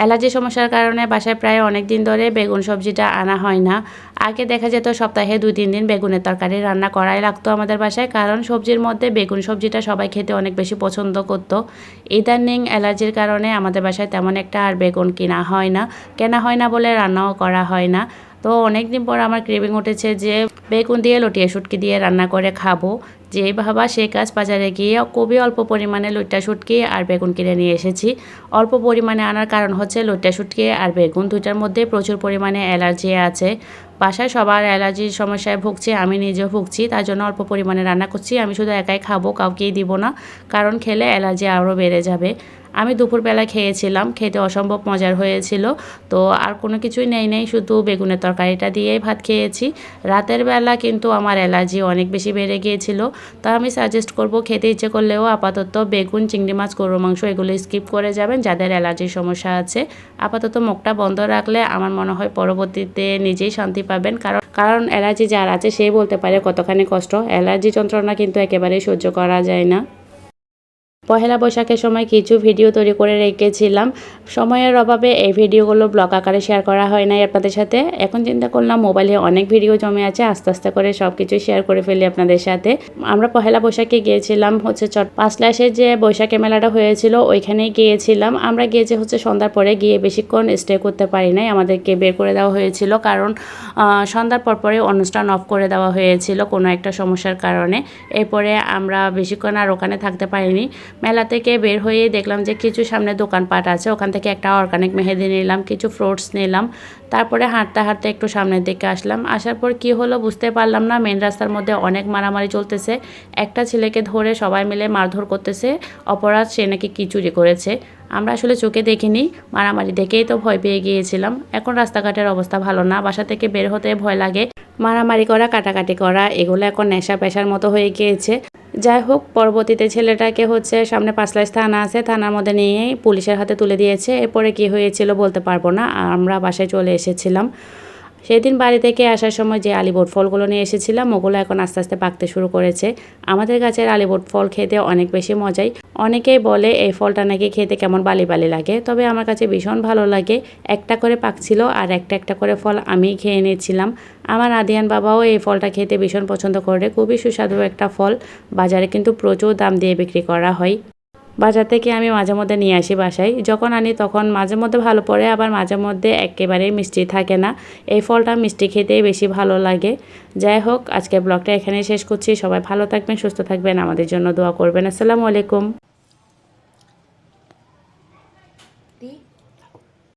Allergy সমস্যার কারণে বাসায় প্রায় অনেক দিন ধরে বেগুন সবজিটা আনা হয় না। আগে দেখা যেত সপ্তাহে দুই, তিন দিন বেগুনের তরকারি রান্না করাই লাগতো আমাদের বাসায়, কারণ সবজির মধ্যে বেগুন সবজিটা সবাই খেতে অনেক বেশি পছন্দ করতো। ইদানিং অ্যালার্জির কারণে আমাদের বাসায় তেমন একটা আর বেগুন কেনা হয় না, কেনা হয় না বলে রান্নাও করা হয় না। তো অনেক দিন পর আমার ক্রেভিং উঠেছে যে বেগুন দিয়ে লটিয়ে শুটকি দিয়ে রান্না করে খাব। যে ভাবা সে কাজ বাজারে গিয়ে খুবই অল্প পরিমাণে লইটা শুটকি আর বেগুন কিনে নিয়ে এসেছি। অল্প পরিমাণে আনার কারণ হচ্ছে লইটা শুটকি আর বেগুন দুইটার মধ্যে প্রচুর পরিমাণে অ্যালার্জি আছে। বাসায় সবার অ্যালার্জির সমস্যায় ভুগছে, আমি নিজেও ভুগছি, তার জন্য অল্প পরিমাণে রান্না করছি, আমি শুধু একাই খাব, কাউকেই দিব না, কারণ খেলে অ্যালার্জি আরও বেড়ে যাবে। আমি দুপুরবেলা খেয়েছিলাম, খেতে অসম্ভব মজার হয়েছিল। তো আর কোনো কিছুই নেই নেই, শুধু বেগুনের তরকারিটা দিয়েই ভাত খেয়েছি। রাতের বেলা কিন্তু আমার অ্যালার্জি অনেক বেশি বেড়ে গিয়েছিল। তো আমি সাজেস্ট করব, খেতে ইচ্ছে করলেও আপাতত বেগুন, চিংড়ি মাছ গরু মাংস এগুলো স্কিপ করে যাবেন, যাদের অ্যালার্জির সমস্যা আছে। আপাতত মুখটা বন্ধ রাখলে আমার মনে হয় পরবর্তীতে নিজেই শান্তি পাবেন। কারণ কারণ অ্যালার্জি যার আছে সেই বলতে পারে কতখানি কষ্ট। অ্যালার্জি যন্ত্রণা কিন্তু একেবারেই সহ্য করা যায় না। পহেলা বৈশাখের সময় কিছু ভিডিও তৈরি করে রেখেছিলাম। সময়ের অভাবে এই ভিডিওগুলো ব্লগ আকারে শেয়ার করা হয় নাই আপনাদের সাথে। এখন চিন্তা করলাম মোবাইলে অনেক ভিডিও জমে আছে, আস্তে আস্তে করে সব কিছু শেয়ার করে ফেলি আপনাদের সাথে। আমরা পহেলা বৈশাখে গিয়েছিলাম হচ্ছে চট পাঁচলাশে যে বৈশাখী মেলাটা হয়েছিল, ওইখানেই গিয়েছিলাম। আমরা গিয়েছি হচ্ছে সন্ধ্যার পরে গিয়ে বেশিক্ষণ স্টে করতে পারি নাই, আমাদেরকে বের করে দেওয়া হয়েছিল। কারণ সন্ধ্যার পর পরে অনুষ্ঠান অফ করে দেওয়া হয়েছিল কোনো একটা সমস্যার কারণে। এরপরে আমরা বেশিক্ষণ আর ওখানে থাকতে পারিনি। মেলা থেকে বের হয়ে দেখলাম যে কিছু সামনে দোকানপাট আছে, ওখান থেকে একটা অর্গানিক মেহেদি নিলাম, কিছু ফ্রুটস নিলাম, তারপরে হাঁটতে হাঁটতে একটু সামনের দিকে আসলাম। আসার পর কি হলো বুঝতে পারলাম না মেন রাস্তার মধ্যে অনেক মারামারি চলতেছে। একটা ছেলেকে ধরে সবাই মিলে মারধর করতেছে, অপরাধ সে নাকি কি চুরি করেছে। আমরা আসলে চোখে দেখিনি, মারামারি দেখেই তো ভয় পেয়ে গিয়েছিলাম। এখন রাস্তাঘাটের অবস্থা ভালো না, বাসা থেকে বের হতে ভয় লাগে। মারামারি করা, কাটাকাটি করা, এগুলো এখন নেশা পেশার মতো হয়ে গিয়েছে। যাই হোক, পরবর্তীতে ছেলেটাকে হচ্ছে সামনে পাঁচলাইশ থানা আছে, থানার মধ্যে নিয়ে পুলিশের হাতে তুলে দিয়েছে। এরপরে কি হয়েছিল বলতে পারব না, আমরা বাসায় চলে এসেছিলাম। সেদিন বাড়ি থেকে আসার সময় যে আলিবোট ফলগুলো নিয়ে এসেছিলাম, ওগুলো এখন আস্তে আস্তে পাকতে শুরু করেছে। আমাদের গাছের আলিবোট ফল খেতে অনেক বেশি মজাই। অনেকেই বলে এই ফলটা নাকি খেতে কেমন বালি বালি লাগে, তবে আমার কাছে ভীষণ ভালো লাগে। একটা করে পাকছিল আর একটা একটা করে ফল আমি খেয়ে নিয়েছিলাম। আমার আদিয়ান বাবাও এই ফলটা খেতে ভীষণ পছন্দ করে। খুবই সুস্বাদু একটা ফল। বাজারে কিন্তু প্রচুর দাম দিয়ে বিক্রি করা হয়। বাজার থেকে আমি মাঝে মধ্যে নিয়ে আসি বাসায়। যখন আনি তখন মাঝে মধ্যে ভালো পড়ে, আবার মাঝে মধ্যে একেবারেই মিষ্টি থাকে না। এই ফলটা মিষ্টি খেতেই বেশি ভালো লাগে। যাই হোক আজকে ব্লগটা এখানেই শেষ করছি। সবাই ভালো থাকবেন, সুস্থ থাকবেন। আমাদের জন্য দোয়া করবেন। আসসালামু আলাইকুম।